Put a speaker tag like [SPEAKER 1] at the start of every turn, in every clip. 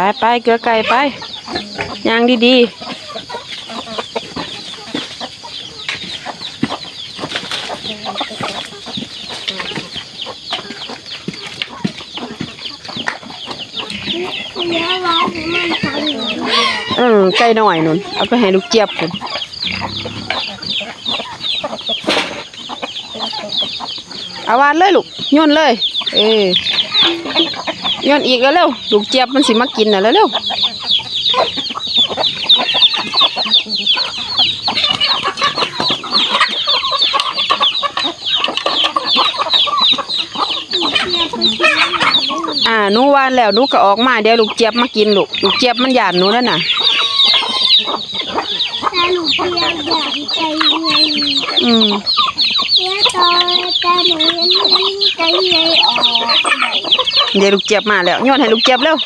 [SPEAKER 1] ไปไปเกลือไก่ไปย่างดีๆเออไก่หน่อยนุ่นเอาไปให้ลูกเจี๊ยบคุณเอาวานเลยลูกโย่นเลย เออ โย่นอีกแล้วเร็วลูกเจี๊ยบมันสิมากินน่ะแล้วเร็วอ่าหนูวานแล้วหนูก็ออกมาเดี๋ยวลูกเจี๊ยบมากินลูกลูกเจี๊ยบมันหยาดหนูแล้วน่ะ
[SPEAKER 2] ถ้าลูกเพียงอยากใจเย็น
[SPEAKER 1] อืม
[SPEAKER 2] เพียตอนแต่หนูเห็นมันใจเย็นออก
[SPEAKER 1] เดี๋ยวลูกเจี๊ยบมาแล้วโยนให้ลูกเจี๊ยบเร็ว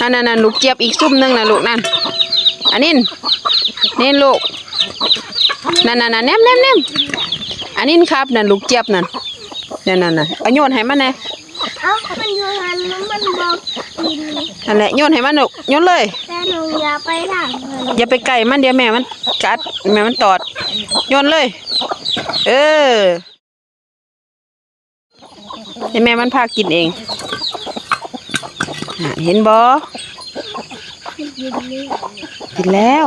[SPEAKER 1] นั่นนั่นนั่นลูกเจี๊ยบอีกซุ่มหนึงนะลูกนั่นอันนี้นี่ลูกนั่นนั่นนั่นแนมแนมแนมอันนี้ครับนั่นลูกเจี๊ยบนั่นนั่นนั่นนั่นเอาโยนให้มันแน่
[SPEAKER 2] เอ้ามันอยู่หันแล้วมันบอกกิน
[SPEAKER 1] นั่นแหละโยนให้มันลูกโยนเลย
[SPEAKER 2] แต่หนูอยากไปทางมัน
[SPEAKER 1] อย่าไปไก่มันเดี๋ยวแม่มันกัดแม่มันตอดโยนเลย เออให้แม่มันพากินเองอะเห็นบอ
[SPEAKER 2] กินนี่
[SPEAKER 1] กินแล้ว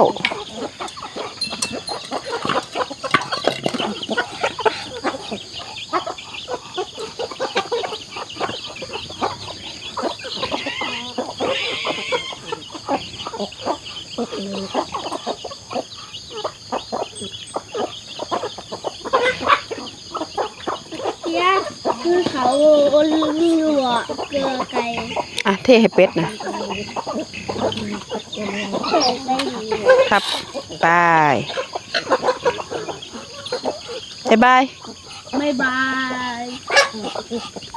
[SPEAKER 2] เพียคือเขาโอลิมอยู่อะเกลือไก่
[SPEAKER 1] อะเทให้เป็ดนะ
[SPEAKER 2] เผ็ดได้ดี
[SPEAKER 1] ครับบายบาย บาย
[SPEAKER 2] บ๊ายบาย